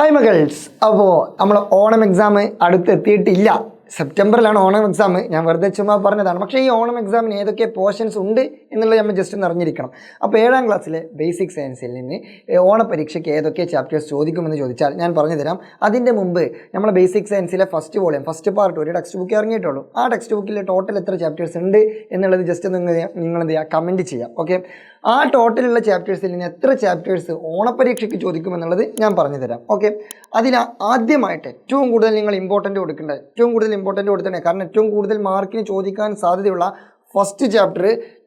Hi മകൾസ് അപ്പോൾ നമ്മൾ ഓണം എക്സാം അടുത്തെത്തിയിട്ടില്ല. സെപ്റ്റംബറിലാണ് ഓണം എക്സാം ഞാൻ വെറുതെ ചുമ്മാ പറഞ്ഞതാണ്. പക്ഷേ ഈ ഓണം എക്സാമിന് ഏതൊക്കെ പോർഷൻസ് ഉണ്ട് എന്നുള്ളത് നമ്മൾ ജസ്റ്റ് ഒന്ന് അറിഞ്ഞിരിക്കണം. അപ്പോൾ ഏഴാം ക്ലാസ്സിലെ ബേസിക് സയൻസിൽ നിന്ന് ഓണ ഓണപരീക്ഷയ്ക്ക് ഏതൊക്കെ ചാപ്റ്റേഴ്സ് ചോദിക്കുമെന്ന് ചോദിച്ചാൽ ഞാൻ പറഞ്ഞു തരാം അതിന്റെ മുമ്പ് നമ്മൾ ബേസിക് സയൻസിലെ ഫസ്റ്റ് വോളിയം ഫസ്റ്റ് പാർട്ട് ഒരു ടെക്സ്റ്റ് ബുക്ക് ഇറങ്ങിയിട്ടുള്ളൂ. ആ ടെക്സ്റ്റ് ബുക്കിൽ ടോട്ടൽ എത്ര ചാപ്റ്റേഴ്സ് ഉണ്ട് എന്നുള്ളത് ജസ്റ്റ് നിങ്ങൾ നിങ്ങൾ എന്ത് ചെയ്യുക കമന്റ് ചെയ്യാം. ഓക്കെ ആ ടോട്ടലുള്ള ചാപ്റ്റേഴ്സിൽ നിന്ന് എത്ര ചാപ്റ്റേഴ്സ് ഓണപരീക്ഷയ്ക്ക് ചോദിക്കുമെന്നുള്ളത് ഞാൻ പറഞ്ഞു തരാം ഓക്കെ? അതിൽ ആദ്യമായിട്ട് ഏറ്റവും കൂടുതൽ നിങ്ങൾ ഇമ്പോർട്ടന്റ് കൊടുക്കേണ്ടത് ഏറ്റവും കൂടുതൽ ഇമ്പോർട്ടന്റ് കൊടുത്തേ കാരണം ഏറ്റവും കൂടുതൽ മാർക്കിന് ചോദിക്കാൻ സാധ്യതയുള്ള first chapter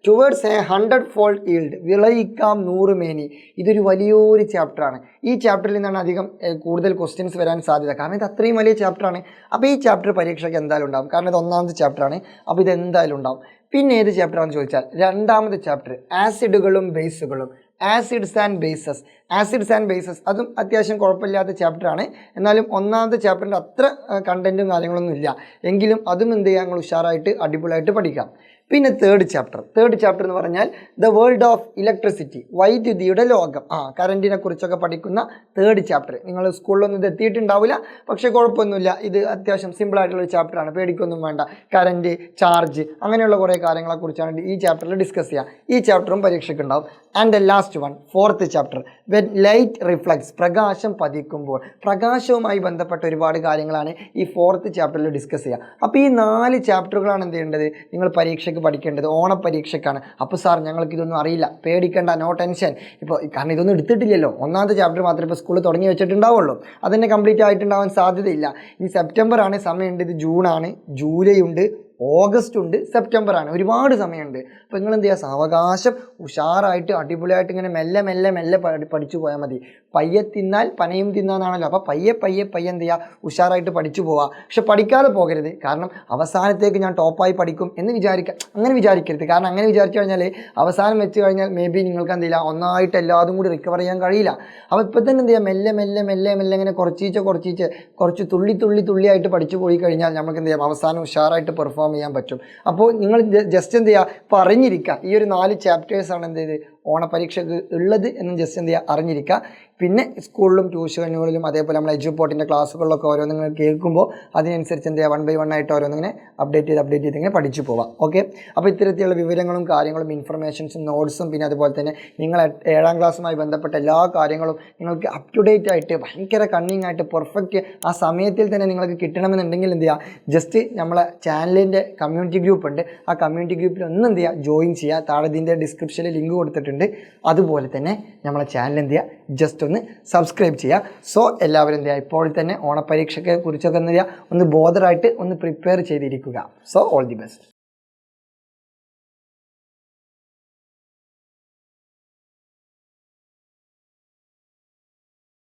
towards a hundred fold yield വിളയിക്കാം നൂറ് മേനി. ഇതൊരു വലിയൊരു ചാപ്റ്ററാണ്. ഈ ചാപ്റ്ററിൽ നിന്നാണ് അധികം കൂടുതൽ ക്വസ്റ്റ്യൻസ് വരാൻ സാധ്യത. കാരണം ഇത് അത്രയും വലിയ ചാപ്റ്ററാണ്. അപ്പോൾ ഈ ചാപ്റ്റർ പരീക്ഷയ്ക്ക് എന്തായാലും ഉണ്ടാകും കാരണം ഇത് ഒന്നാമത്തെ ചാപ്റ്ററാണ്. അപ്പോൾ ഇത് എന്തായാലും ഉണ്ടാവും. പിന്നെ ഏത് ചാപ്റ്ററാണെന്ന് ചോദിച്ചാൽ രണ്ടാമത്തെ ചാപ്റ്റർ ആസിഡുകളും ബേസുകളും acids and bases acids and bases അതും അത്യാവശ്യം കുഴപ്പമില്ലാത്ത ചാപ്റ്ററാണ് എന്നാലും ഒന്നാമത്തെ ചാപ്റ്ററിന്റെ അത്ര കണ്ടന്റും കാര്യങ്ങളൊന്നും ഇല്ല. എങ്കിലും അതും എന്ത് ചെയ്യാം? ഞങ്ങൾ ഉഷാറായിട്ട് അടിപൊളിയായിട്ട് പഠിക്കാം. പിന്നെ തേർഡ് ചാപ്റ്റർ തേർഡ് ചാപ്റ്റർ എന്ന് പറഞ്ഞാൽ ദ വേൾഡ് ഓഫ് ഇലക്ട്രിസിറ്റി വൈദ്യുതിയുടെ ലോകം. ആ കറണ്ടിനെ കുറിച്ചൊക്കെ പഠിക്കുന്ന തേർഡ് ചാപ്റ്റർ നിങ്ങൾ സ്കൂളിലൊന്നും ഇത് എത്തിയിട്ടുണ്ടാവില്ല. പക്ഷേ കുഴപ്പമൊന്നുമില്ല. ഇത് അത്യാവശ്യം ഒരു ചാപ്റ്ററാണ് പേടിക്കൊന്നും വേണ്ട. കറണ്ട് ചാർജ് അങ്ങനെയുള്ള കുറേ കാര്യങ്ങളെക്കുറിച്ചാണ് ഈ ചാപ്റ്ററിൽ ഡിസ്കസ് ചെയ്യുക ഈ ചാപ്റ്ററും പരീക്ഷയ്ക്ക് ഉണ്ടാവും. And the one fourth chapter when light reflex പ്രകാശം പതിക്കുമ്പോൾ. പ്രകാശവുമായി ബന്ധപ്പെട്ട ഒരുപാട് കാര്യങ്ങളാണ് ഈ ഫോർത്ത് ചാപ്റ്ററിൽ ഡിസ്കസ് ചെയ്യുക. അപ്പോൾ ഈ നാല് ചാപ്റ്ററുകളാണ് എന്ത് ചെയ്യേണ്ടത്? നിങ്ങൾ പരീക്ഷയ്ക്ക് പഠിക്കേണ്ടത്. ഓണപ്പരീക്ഷയ്ക്കാണ് അപ്പോൾ സാർ ഞങ്ങൾക്ക് ഇതൊന്നും അറിയില്ല. പേടിക്കേണ്ട നോ ടെൻഷൻ ഇപ്പോൾ കാരണം ഇതൊന്നും എടുത്തിട്ടില്ലല്ലോ. ഒന്നാമത്തെ ചാപ്റ്റർ മാത്രമേ ഇപ്പോൾ സ്കൂളിൽ തുടങ്ങി വെച്ചിട്ടുണ്ടാവുള്ളൂ. അതിന്റെ കംപ്ലീറ്റ് ആയിട്ടുണ്ടാവാൻ സാധ്യതയില്ല. ഇനി സെപ്റ്റംബർ ആണ് സമയമുണ്ട്. ഇത് ജൂണാണ് ജൂലൈ ഉണ്ട്. ഓഗസ്റ്റ് ഉണ്ട് സെപ്റ്റംബർ ആണ്. ഒരുപാട് സമയമുണ്ട്. അപ്പോൾ നിങ്ങൾ എന്ത് ചെയ്യുക സാവകാശം ഉഷാറായിട്ട് അടിപൊളിയായിട്ട് ഇങ്ങനെ മെല്ലെ മെല്ലെ മെല്ലെ പഠി- പഠിച്ചു പോയാൽ മതി. പയ്യെ തിന്നാൽ പനയും തിന്നാന്നാണല്ലോ. അപ്പോൾ പയ്യെ പയ്യെ പയ്യെ എന്ത് ചെയ്യുക ഉഷാറായിട്ട് പഠിച്ചു പോവുക പക്ഷെ പഠിക്കാതെ പോകരുത്. കാരണം അവസാനത്തേക്ക് ഞാൻ ടോപ്പായി പഠിക്കും എന്ന് വിചാരിക്കുക അങ്ങനെ വിചാരിക്കരുത്. കാരണം അങ്ങനെ വിചാരിച്ചു കഴിഞ്ഞാൽ അവസാനം വെച്ച് കഴിഞ്ഞാൽ മേ ബി നിങ്ങൾക്ക് എന്ത് ചെയ്യില്ല ഒന്നായിട്ട് എല്ലാതും കൂടി റിക്കവർ ചെയ്യാൻ കഴിയില്ല. അപ്പോൾ ഇപ്പോൾ തന്നെ എന്ത് ചെയ്യുക മെല്ലെ മെല്ലെ മെല്ലെ മെല്ലെ ഇങ്ങനെ കുറച്ചീച്ച കുറച്ചീച്ച് കുറച്ച് തുള്ളി തുള്ളി തുള്ളിയായിട്ട് പഠിച്ചു പോയി കഴിഞ്ഞാൽ നമുക്ക് എന്ത് ചെയ്യാം അവസാനം ഉഷാറായിട്ട് പെർഫോം ചെയ്യാൻ പറ്റും. അപ്പോൾ നിങ്ങൾ ജസ്റ്റ് എന്ത് ചെയ്യുക? പറഞ്ഞിരിക്കുക. ഈ ഒരു നാല് ചാപ്റ്റേഴ്സാണ് എന്ത് ചെയ്ത്? ഓണപരീക്ഷക്ക് ഉള്ളത് എന്ന് ജസ്റ്റ് എന്ത് ചെയ്യുക അറിഞ്ഞിരിക്കുക പിന്നെ സ്കൂളിലും ട്യൂഷനുകളിലും അതേപോലെ നമ്മൾ എജുപോർട്ടിന്റെ ക്ലാസ്സുകളിലൊക്കെ നിങ്ങൾ കേൾക്കുമ്പോൾ അതിനനുസരിച്ച് എന്ത് ചെയ്യുക വൺ ബൈ വൺ ആയിട്ട് ഓരോന്നിങ്ങനെ അപ്ഡേറ്റ് ചെയ്ത് അപ്ഡേറ്റ് ചെയ്ത് പഠിച്ചു പോവാം. ഓക്കെ അപ്പോൾ ഇത്തരത്തിലുള്ള വിവരങ്ങളും കാര്യങ്ങളും ഇൻഫർമേഷൻസും നോട്ട്സും പിന്നെ അതുപോലെ തന്നെ നിങ്ങൾ ഏഴാം ക്ലാസ്സുമായി ബന്ധപ്പെട്ട എല്ലാ കാര്യങ്ങളും നിങ്ങൾക്ക് അപ് ടു ഡേറ്റ് ആയിട്ട് ഭയങ്കര കണ്ണിങ് ആയിട്ട് പെർഫെക്റ്റ് ആ സമയത്തിൽ തന്നെ നിങ്ങൾക്ക് കിട്ടണമെന്നുണ്ടെങ്കിൽ എന്ത് ചെയ്യുക ജസ്റ്റ് നമ്മളെ ചാനലിന്റെ കമ്മ്യൂണിറ്റി ഗ്രൂപ്പ് ഉണ്ട്. ആ കമ്മ്യൂണിറ്റി ഗ്രൂപ്പിൽ ഒന്ന് എന്ത് ചെയ്യുക ജോയിൻ ചെയ്യുക താഴെ ഇതിന്റെ ഡിസ്ക്രിപ്ഷനിൽ ലിങ്ക് കൊടുത്തിട്ടുണ്ട്. അതുപോലെ തന്നെ നമ്മളെ ചാനൽ എന്ത് ചെയ്യുക ജസ്റ്റ് ഒന്ന് സബ്സ്ക്രൈബ് ചെയ്യുക സോ എല്ലാവരും എന്ത് ചെയ്യുക ഇപ്പോൾ തന്നെ ഓണപരീക്ഷയ്ക്ക് കുറിച്ചൊക്കെ എന്ത് ചെയ്യുക ഒന്ന് ബോധറായിട്ട് ഒന്ന് പ്രിപ്പയർ ചെയ്തിരിക്കുക. So all the best